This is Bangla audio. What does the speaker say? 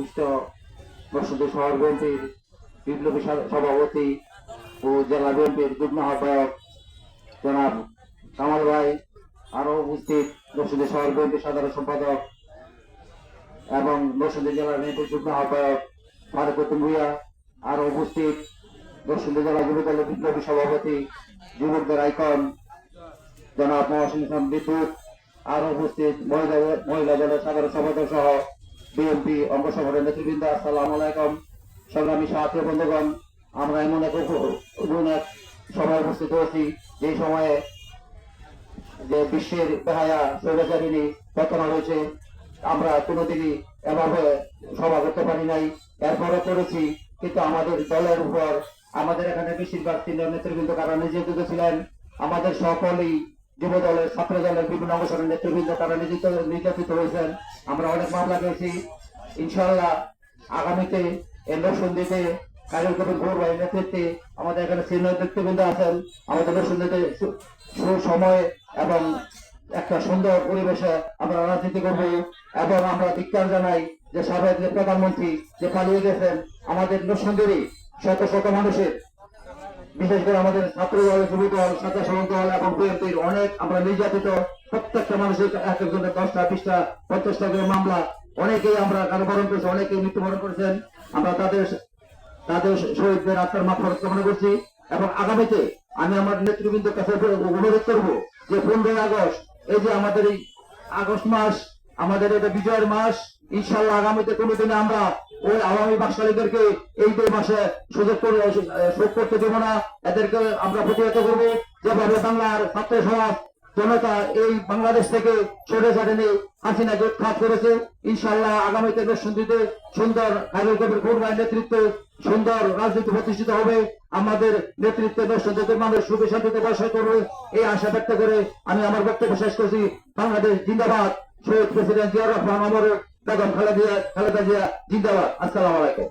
উপবিষ্ট বসন্ত শহর বিপ্লবী সভাপতি ও জেলা বিএনপির যুগ্ম আহ্বায়ক জনাব কামাল ভাই আরও উপস্থিত বসন্ত শহর বিএনপির সাধারণ সম্পাদক এবং বসন্ত জেলা বিএনপির যুগ্ম আহ্বায়ক ফারুকুদ্দিন ভুইয়া আরও উপস্থিত বসন্ত জেলা যুব বিপ্লবী সভাপতি যুবকদের আইকন জনাব ইসলাম বিদ্যুৎ আরও উপস্থিত মহিলা মহিলা দলের সাধারণ সম্পাদক সহ বিএনপি অঙ্গ সংগঠনের নেতৃবৃন্দ, আসসালাম আলাইকুম। সংগ্রামী সাথী বন্ধুগণ, আমরা এমন এক এমন সময় উপস্থিত হয়েছি, যে সময়ে যে বিশ্বের বেহায়া স্বৈরাচারিণী পতন হয়েছে, আমরা কোনোদিনই এভাবে সভা করতে পারি নাই। এরপরও করেছি, কিন্তু আমাদের দলের উপর, আমাদের এখানে বেশিরভাগ সিনিয়র নেতৃবৃন্দ কারণে নিয়োজিত ছিলেন, আমাদের সকলেই যুব দলের ছাত্র দলের বিভিন্ন অংশের নেতৃবৃন্দ তারা নির্যাতিত হয়েছেন। আমরা অনেক মামলা পেয়েছি ইনশাআল্লাহ আগামীতে এই নরসন্দিতে কাজল কবির গৌর ভাইয়ের নেতৃত্বে আমাদের এখানে সিনিয়র নেতৃবৃন্দ আছেন। আমাদের নরসন্দিতে সুসময় এবং একটা সুন্দর পরিবেশে আমরা রাজনীতি করব এবং আমরা ধিক্কার জানাই যে সাবেক প্রধানমন্ত্রী যে পালিয়ে গেছেন, আমাদের নরসন্দিরই শত শত মানুষের বিশেষ করে আমাদের ছাত্র দল যুব দল স্বেচ্ছাসেবক দল এবং বিএনপির অনেক, আমরা নির্যাতিত প্রত্যেকটা মানুষের এক একজনের দশটা, বিশটা, পঞ্চাশটা করে মামলা। অনেকেই আমরা কারাবরণ করেছি, অনেকেই মৃত্যুবরণ করেছেন। আমরা তাদের তাদের শহীদদের আত্মার মাফারত কামনা করছি এবং আগামীতে আমি আমার নেতৃবৃন্দের কাছে অনুরোধ করব যে পনেরোই আগস্ট, এই যে আমাদের এই আগস্ট মাস, আমাদের এটা বিজয়ের মাস, ইনশাল্লাহ আগামীতে কোনোদিনে আমরা ওই আওয়ামী বাকশালীদেরকে এই দুই মাসে সুযোগ করে শোক করতে দেবো না। এদেরকে আমরা প্রতিহত করব। যেভাবে বাংলার ছাত্র সমাজ, জনতা এই বাংলাদেশ থেকে সরে যায়নি হাসিনাকে উৎখাত করেছে। ইনশাল্লাহ আগামীতে নরসিংদীতে সুন্দর খায়রুল কবির খুরমার নেতৃত্বে সুন্দর রাজনীতি প্রতিষ্ঠিত হবে। আমাদের নেতৃত্বে নরসিংদীতে মানুষ সুখে শান্তিতে বসবাস করবে। এই আশা ব্যক্ত করে আমি আমার বক্তব্য শেষ করছি। বাংলাদেশ জিন্দাবাদ। শহীদ প্রেসিডেন্ট জিয়া রহমান আমার বেগম খালেদা জিয়া খালেদা জিয়া জিন্দাবাদ। আসসালাম আলাইকুম।